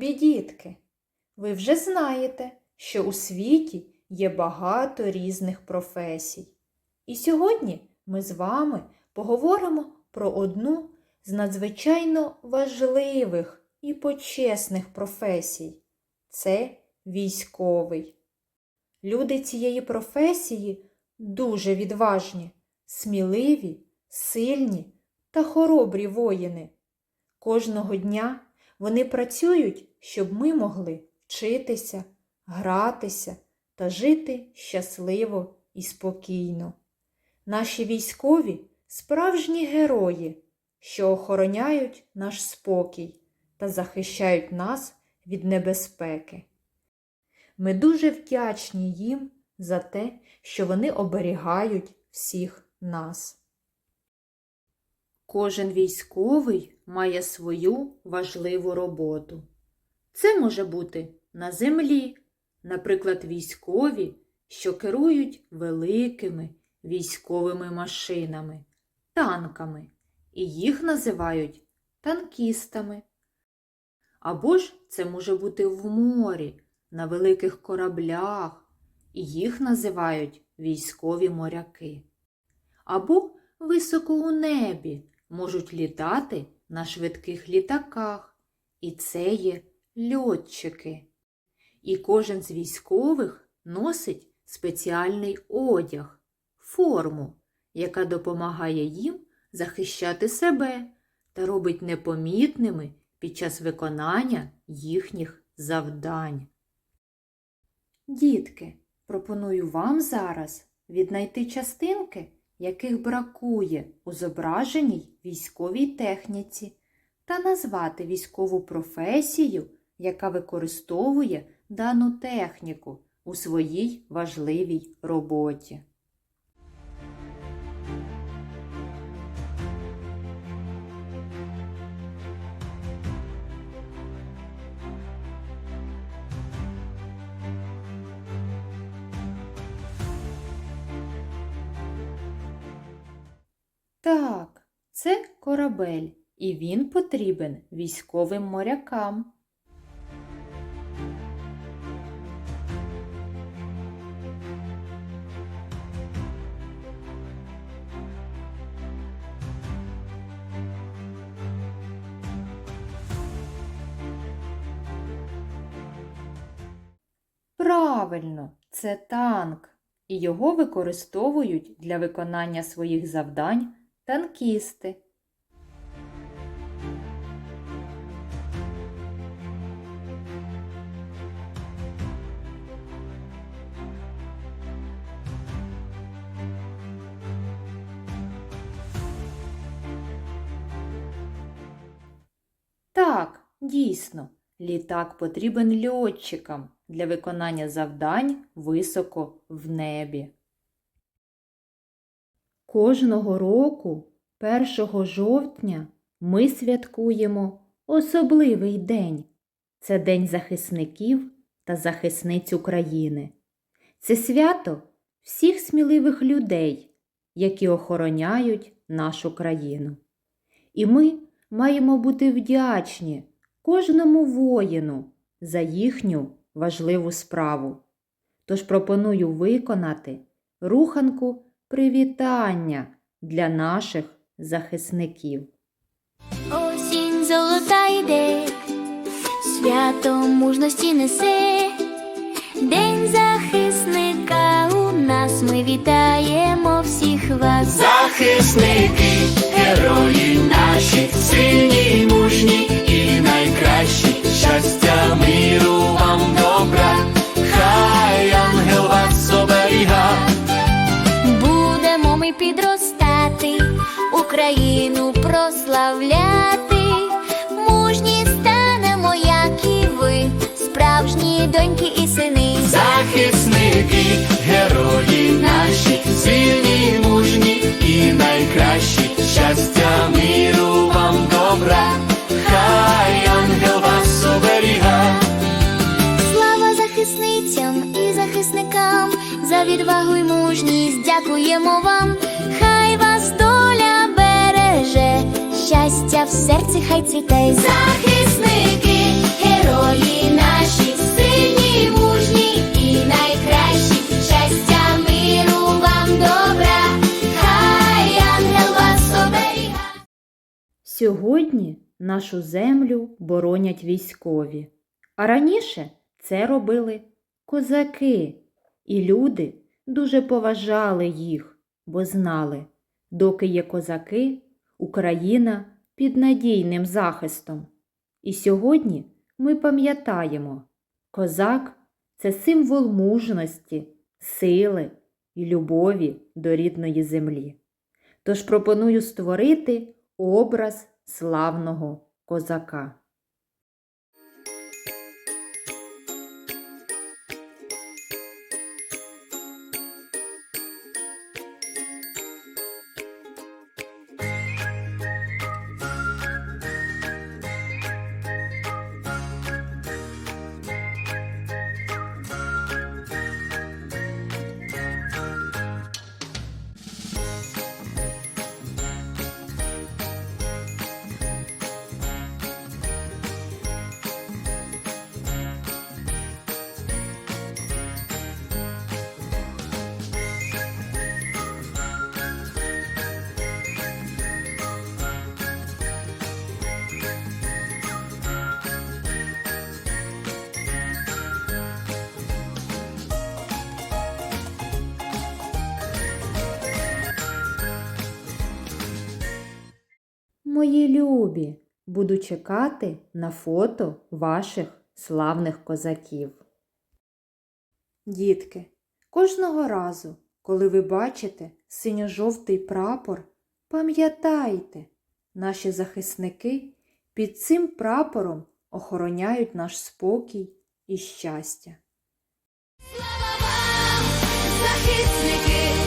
Любі дітки, ви вже знаєте, що у світі є багато різних професій. І сьогодні ми з вами поговоримо про одну з надзвичайно важливих і почесних професій це військовий. Люди цієї професії дуже відважні, сміливі, сильні та хоробрі воїни. Кожного дня вони працюють, щоб ми могли вчитися, гратися та жити щасливо і спокійно. Наші військові справжні герої, що охороняють наш спокій та захищають нас від небезпеки. Ми дуже вдячні їм за те, що вони оберігають всіх нас. Кожен військовий має свою важливу роботу. Це може бути на землі, наприклад, військові, що керують великими військовими машинами, танками, і їх називають танкістами. Або ж це може бути в морі, на великих кораблях, і їх називають військові моряки. Або високо у небі можуть літати на швидких літаках, і це є льотчики. І кожен з військових носить спеціальний одяг, форму, яка допомагає їм захищати себе та робить непомітними під час виконання їхніх завдань. Дітки, пропоную вам зараз віднайти частинки, яких бракує у зображеній військовій техніці, та назвати військову професію, яка використовує дану техніку у своїй важливій роботі. Так, це корабель, і він потрібен військовим морякам. Правильно, це танк, і його використовують для виконання своїх завдань танкісти. Так, дійсно, літак потрібен льотчикам для виконання завдань високо в небі. Кожного року, 1 жовтня, ми святкуємо особливий день. Це День захисників та захисниць України. Це свято всіх сміливих людей, які охороняють нашу країну. І ми маємо бути вдячні кожному воїну за їхню важливу справу. Тож пропоную виконати руханку привітання для наших захисників. Осінь золота йде, свято мужності несе, День захисника у нас ми вітаємо всіх вас. Захисники, герої наші, сильні, мужні і найкращі. Щастя, Підростати, Україну прославляти. Мужні станемо, як і ви, справжні доньки і сини. Захисники, герої дякуємо вам. Хай вас доля береже, щастя в серці хай цвіте. Захисники, герої. наші, сильні, мужні і найкращі. Щастя, миру вам добра, хай ангел вас оберігає. Сьогодні нашу землю боронять військові, а раніше це робили козаки, і люди дуже поважали їх, бо знали, доки є козаки, Україна під надійним захистом. І сьогодні ми пам'ятаємо, козак це символ мужності, сили і любові до рідної землі. Тож пропоную створити образ славного козака. Мої любі, буду чекати на фото ваших славних козаків. Дітки, кожного разу, коли ви бачите синьо-жовтий прапор, пам'ятайте, наші захисники під цим прапором охороняють наш спокій і щастя. Захисники